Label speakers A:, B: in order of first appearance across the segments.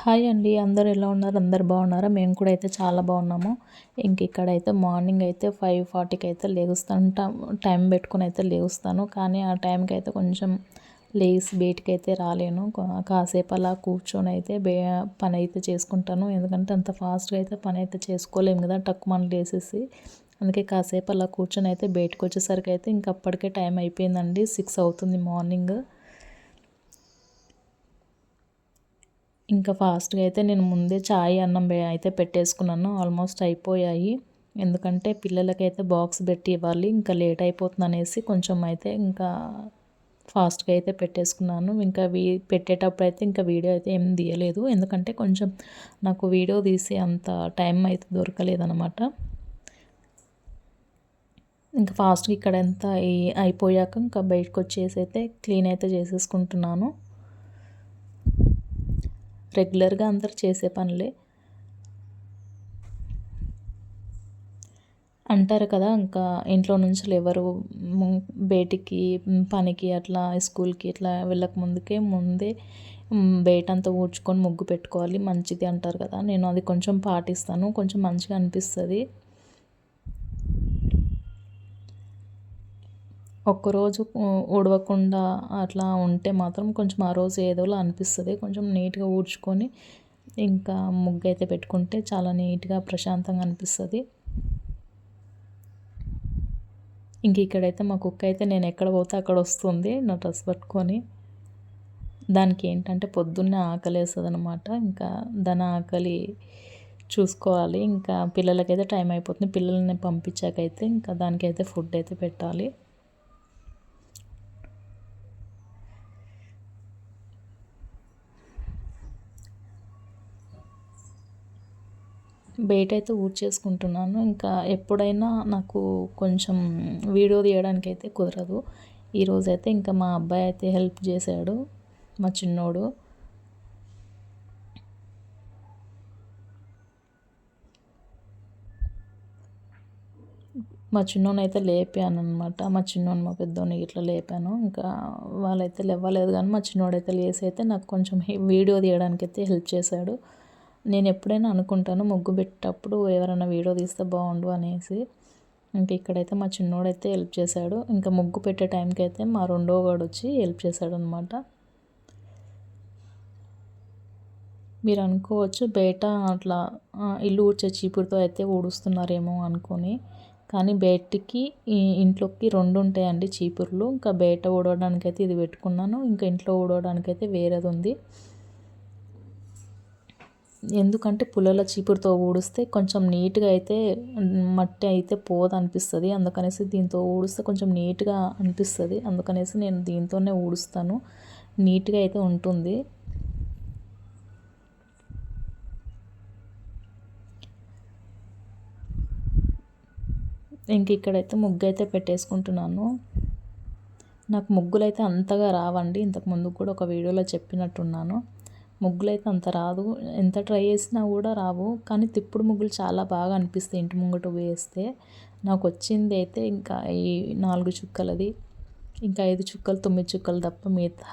A: Hi అండి. అందరు ఎలా ఉన్నారు? అందరు బాగున్నారా? మేము కూడా అయితే చాలా బాగున్నాము. ఇంక ఇక్కడైతే మార్నింగ్ అయితే ఫైవ్ ఫార్టీకి అయితే లేగుస్తాను. టైం పెట్టుకుని అయితే లేగుస్తాను. కానీ ఆ టైంకి అయితే కొంచెం లేసి బయటికి అయితే రాలేను. కాసేపు అలా కూర్చొని అయితే బే పని అయితే చేసుకుంటాను. ఎందుకంటే అంత ఫాస్ట్గా అయితే పని అయితే చేసుకోలేము కదా టక్కు మనం లేసేసి. అందుకే కాసేపు అలా కూర్చొని అయితే బయటకు వచ్చేసరికి అయితే ఇంకప్పటికే టైం అయిపోయిందండి. సిక్స్ అవుతుంది మార్నింగ్. ఇంకా ఫాస్ట్గా అయితే నేను ముందే చాయ్ అన్నం అయితే పెట్టేసుకున్నాను. ఆల్మోస్ట్ అయిపోయాయి. ఎందుకంటే పిల్లలకైతే బాక్స్ పెట్టి ఇవ్వాలి. ఇంకా లేట్ అయిపోతుంది అనేసి కొంచెం అయితే ఇంకా ఫాస్ట్గా అయితే పెట్టేసుకున్నాను. ఇంకా వీ పెట్టేటప్పుడు అయితే ఇంకా వీడియో అయితే ఏం తీయలేదు. ఎందుకంటే కొంచెం నాకు వీడియో తీసే అంత టైం అయితే దొరకలేదనమాట ఇంకా ఫాస్ట్గా ఇక్కడ ఎంత అయిపోయాక ఇంకా బయటకు వచ్చేసి అయితే క్లీన్ అయితే చేసేసుకుంటున్నాను. రెగ్యులర్గా అందరు చేసే పనులే. అంటారు కదా ఇంకా ఇంట్లో నుంచి ఎవరు బయటికి పనికి అట్లా స్కూల్కి ఇట్లా వెళ్ళక ముందుకే ముందే బయటంతా ఊడ్చుకొని ముగ్గు పెట్టుకోవాలి మంచిది అంటారు కదా. నేను అది కొంచెం పాటిస్తాను కొంచెం మంచిగా అనిపిస్తుంది. ఒక్కరోజు ఊడవకుండా అట్లా ఉంటే మాత్రం కొంచెం ఆ రోజు ఏదోలా అనిపిస్తుంది. కొంచెం నీట్గా ఊడ్చుకొని ఇంకా ముగ్గు అయితే పెట్టుకుంటే చాలా నీట్గా ప్రశాంతంగా అనిపిస్తుంది. ఇంక ఇక్కడైతే మా కుక్క అయితే నేను ఎక్కడ పోతే అక్కడ వస్తుంది నా డ్రెస్ పట్టుకొని. దానికి ఏంటంటే పొద్దున్నే ఆకలి వేస్తుంది అనమాట ఇంకా దాని ఆకలి చూసుకోవాలి. ఇంకా పిల్లలకైతే టైం అయిపోతుంది. పిల్లల్ని పంపించాకైతే ఇంకా దానికైతే ఫుడ్ అయితే పెట్టాలి. బయట అయితే ఊడ్చేసుకుంటున్నాను ఇంకా ఎప్పుడైనా నాకు కొంచెం వీడియో తీయడానికి అయితే కుదరదు ఈరోజైతే ఇంకా మా అబ్బాయి అయితే హెల్ప్ చేశాడు మా చిన్నోడు. మా చిన్నోని అయితే లేపాను అనమాట మా చిన్నోని మా పెద్దోని ఇట్లా లేపాను. ఇంకా వాళ్ళైతే లేవ్వలేదు కానీ మా చిన్నోడైతే లేసి అయితే నాకు కొంచెం వీడియో తీయడానికి అయితే హెల్ప్ చేశాడు. నేను ఎప్పుడైనా అనుకుంటాను ముగ్గు పెట్టేటప్పుడు ఎవరైనా వీడియో తీస్తే బాగుండు అనేసి. ఇంక ఇక్కడైతే మా చిన్నోడైతే హెల్ప్ చేశాడు. ఇంకా ముగ్గు పెట్టే టైంకి అయితే మా రెండో వాడు వచ్చి హెల్ప్ చేశాడు అనమాట మీరు అనుకోవచ్చు బయట అట్లా ఇల్లు ఊడ్చే చీపురుతో అయితే ఊడుస్తున్నారేమో అనుకొని. కానీ బయటికి ఇంట్లోకి రెండు ఉంటాయండి చీపుర్లు. ఇంకా బయట ఊడవడానికి అయితే ఇది పెట్టుకున్నాను. ఇంకా ఇంట్లో ఊడవడానికి అయితే వేరేది ఉంది ఎందుకంటే పుల్లల చీపురుతో ఊడిస్తే కొంచెం నీట్గా అయితే మట్టి అయితే పోదు అనిపిస్తుంది అందుకనేసి దీంతో ఊడిస్తే కొంచెం నీట్గా అనిపిస్తుంది. అందుకనేసి నేను దీంతోనే ఊడుస్తాను. నీట్గా అయితే ఉంటుంది. ఇంక ఇక్కడైతే ముగ్గు అయితే పెట్టేసుకుంటున్నాను. నాకు ముగ్గులు అయితే అంతగా రావండి. ఇంతకు ముందు కూడా ఒక వీడియోలో చెప్పినట్టున్నాను. ముగ్గులు అయితే అంత రాదు. ఎంత ట్రై చేసినా కూడా రావు. కానీ తిప్పుడు ముగ్గులు చాలా బాగా అనిపిస్తాయి ఇంటి ముంగట వేస్తే. నాకు వచ్చింది అయితే ఇంకా ఈ నాలుగు చుక్కలది. ఇంకా ఐదు చుక్కలు తొమ్మిది చుక్కలు తప్ప మిగతా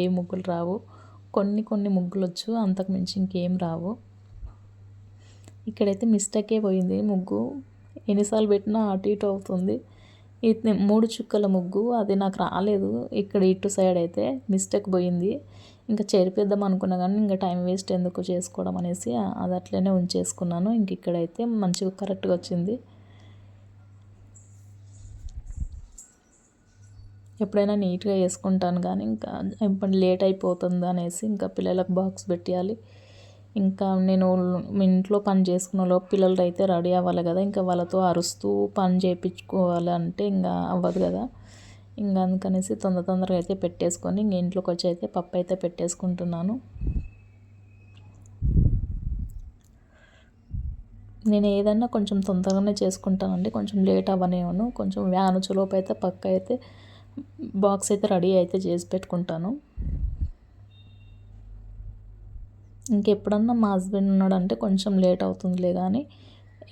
A: ఏ ముగ్గులు రావు. కొన్ని కొన్ని ముగ్గులు వచ్చు. అంతకు మించి ఇంకేం రావు. ఇక్కడైతే మిస్టేకే పోయింది ముగ్గు. ఎన్నిసార్లు పెట్టినా అటు ఇటు అవుతుంది. మూడు చుక్కల ముగ్గు. అది నాకు రాలేదు. ఇక్కడ ఇటు సైడ్ అయితే మిస్టేక్ పోయింది. ఇంకా చేరిపిద్దాం అనుకున్నా కానీ ఇంకా టైం వేస్ట్ ఎందుకు చేసుకోవడం అనేసి అది అట్లనే ఉంచేసుకున్నాను. ఇంక ఇక్కడైతే మంచిగా కరెక్ట్గా వచ్చింది. ఎప్పుడైనా నీట్గా వేసుకుంటాను కానీ ఇంకా ఇప్పుడు లేట్ అయిపోతుంది అనేసి ఇంకా పిల్లలకు బాక్స్ పెట్టాలి ఇంకా నేను ఇంట్లో పని చేసుకున్న పిల్లలు అయితే రెడీ అవ్వాలి కదా. ఇంకా వాళ్ళతో అరుస్తూ పని చేయించుకోవాలంటే ఇంకా అవ్వదు కదా. ఇంకా అందుకనేసి తొందర తొందరగా అయితే పెట్టేసుకొని ఇంక ఇంట్లోకి వచ్చి అయితే పప్పు అయితే పెట్టేసుకుంటున్నాను. నేను ఏదన్నా కొంచెం తొందరగానే చేసుకుంటానండి. కొంచెం లేట్ అవ్వనేమను. కొంచెం వ్యాన్ చులోపు అయితే పక్క అయితే బాక్స్ అయితే రెడీ అయితే చేసి పెట్టుకుంటాను. ఇంకెప్పుడన్నా మా హస్బెండ్ ఉన్నాడంటే కొంచెం లేట్ అవుతుందిలే కానీ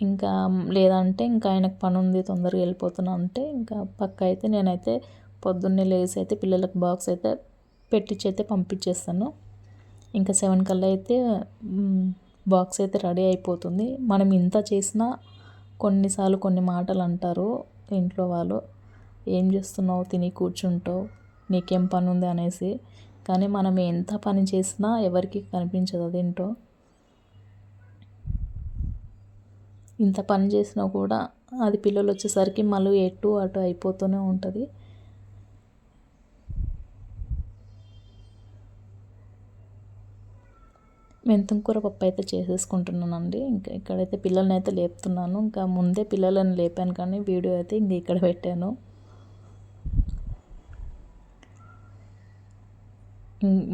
A: ఇంకా లేదంటే ఇంకా ఆయనకు పని ఉంది తొందరగా వెళ్ళిపోతున్నా అంటే ఇంకా పక్క అయితే నేనైతే పొద్దున్నే లేసి అయితే పిల్లలకు బాక్స్ అయితే పెట్టించి అయితే పంపించేస్తాను. ఇంకా సెవెన్ కల్లా అయితే బాక్స్ అయితే రెడీ అయిపోతుంది. మనం ఇంత చేసినా కొన్నిసార్లు కొన్ని మాటలు అంటారు ఇంట్లో వాళ్ళు. ఏం చేస్తున్నావు? తిని కూర్చుంటావు. నీకేం పని ఉంది అనేసి. కానీ మనం ఎంత పని చేసినా ఎవరికి కనిపించదు అదేంటో. ఇంత పని చేసినా కూడా అది పిల్లలు వచ్చేసరికి మళ్ళీ ఎటు అటు అయిపోతూనే ఉంటుంది. మెంతం కూర పప్పు అయితే చేసేసుకుంటున్నానండి. ఇంకా ఇక్కడైతే పిల్లల్ని అయితే లేపుతున్నాను. ఇంకా ముందే పిల్లలను లేపాను కానీ వీడియో అయితే ఇంక ఇక్కడ పెట్టాను.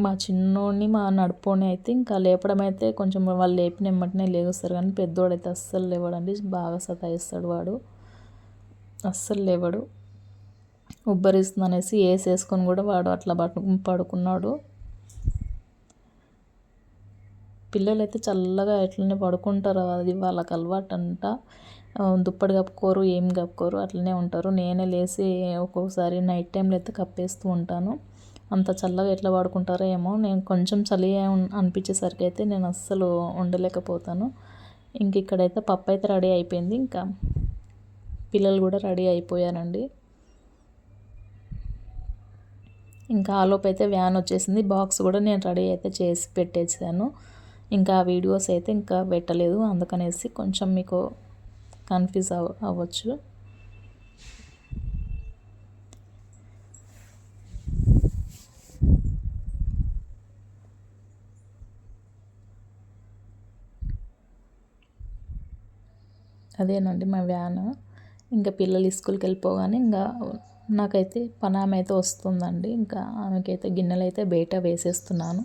A: మా చిన్నోడిని మా నడుపుని అయితే ఇంకా లేపడం అయితే కొంచెం వాళ్ళు లేపిన వెంటనే లేగుస్తారు కానీ పెద్దోడైతే అస్సలు లేవడండి. బాగా సతాయిస్తాడు వాడు. అస్సలు లేవడు. ఉబ్బరిస్తుంది అనేసి వేసేసుకొని కూడా వాడు అట్లా పడు పడుకున్నాడు. పిల్లలు అయితే చల్లగా ఎట్లనే పడుకుంటారు అది వాళ్ళకి అలవాటు అంట దుప్పటి కప్పుకోరు ఏం కప్పుకోరు అట్లనే ఉంటారు. నేనే లేచి ఒక్కొక్కసారి నైట్ టైంలో అయితే కప్పేస్తూ ఉంటాను. అంత చల్లగా ఎట్లా వాడుకుంటారో ఏమో నేను కొంచెం చలి అనిపించేసరికి అయితే నేను అస్సలు ఉండలేకపోతాను ఇంక ఇక్కడైతే పప్పు అయితే రెడీ అయిపోయింది. ఇంకా పిల్లలు కూడా రెడీ అయిపోయారండి. ఇంకా ఆలోపు అయితే వ్యాన్ వచ్చేసింది. బాక్స్ కూడా నేను రెడీ అయితే చేసి పెట్టేసాను. ఇంకా వీడియోస్ అయితే ఇంకా పెట్టలేదు. అందుకనేసి కొంచెం మీకు కన్ఫ్యూజ్ అవ అవ్వచ్చు. అదేనండి మా వ్యాను. ఇంకా పిల్లలు స్కూల్కి వెళ్ళిపోగానే ఇంకా నాకైతే పని ఆమె అయితే వస్తుందండి. ఇంకా ఆమెకైతే గిన్నెలు అయితే బయట వేసేస్తున్నాను.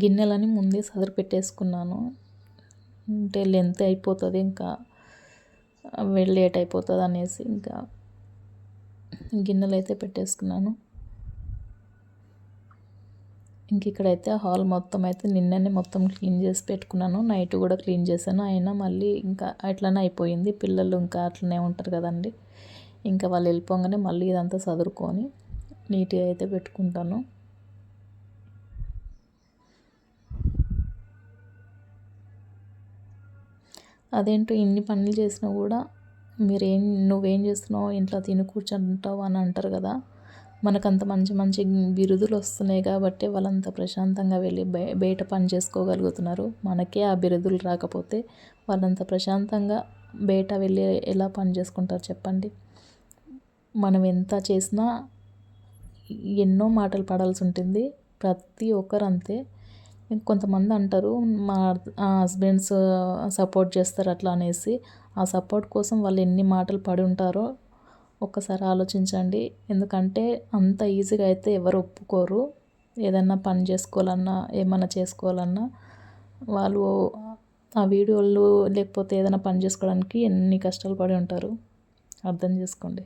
A: గిన్నెలని ముందే సదరు పెట్టేసుకున్నాను అంటే లెంత్ అయిపోతుంది ఇంకా లేట్ అయిపోతుంది అనేసి ఇంకా గిన్నెలు అయితే పెట్టేసుకున్నాను. ఇంక ఇక్కడైతే హాల్ మొత్తం అయితే నిన్ననే మొత్తం క్లీన్ చేసి పెట్టుకున్నాను. నైట్ కూడా క్లీన్ చేశాను. అయినా మళ్ళీ ఇంకా అట్లనే అయిపోయింది. పిల్లలు ఇంకా అట్లనే ఉంటారు కదండి. ఇంకా వాళ్ళు వెళ్ళిపోగానే మళ్ళీ ఇదంతా చదువుకొని నీట్గా అయితే పెట్టుకుంటాను. అదేంటో ఇన్ని పనులు చేసినా కూడా మీరేం నువ్వేం చేస్తున్నావు ఇంట్లో తిని కూర్చుంటావు అని అంటారు కదా. మనకంత మంచి మంచి బిరుదులు వస్తున్నాయి కాబట్టి వాళ్ళంత ప్రశాంతంగా వెళ్ళి బయట పని చేసుకోగలుగుతున్నారు. మనకే ఆ బిరుదులు రాకపోతే వాళ్ళంత ప్రశాంతంగా బయట వెళ్ళి ఎలా పని చేసుకుంటారు చెప్పండి? మనం ఎంత చేసినా ఎన్నో మాటలు పడాల్సి ఉంటుంది. ప్రతి ఒక్కరు అంతే కొంతమంది అంటారు మా హస్బెండ్స్ సపోర్ట్ చేస్తారు అట్లా అనేసి. ఆ సపోర్ట్ కోసం వాళ్ళు ఎన్ని మాటలు పడి ఉంటారో ఒక్కసారి ఆలోచించండి. ఎందుకంటే అంత ఈజీగా అయితే ఎవరు ఒప్పుకోరు. ఏదన్నా పని చేసుకోవాలన్నా ఏమన్నా చేసుకోవాలన్నా వాళ్ళు ఆ వీడియోలు లేకపోతే ఏదైనా పని చేసుకోవడానికి ఎన్ని కష్టాలు పడి ఉంటారు? అర్థం చేసుకోండి.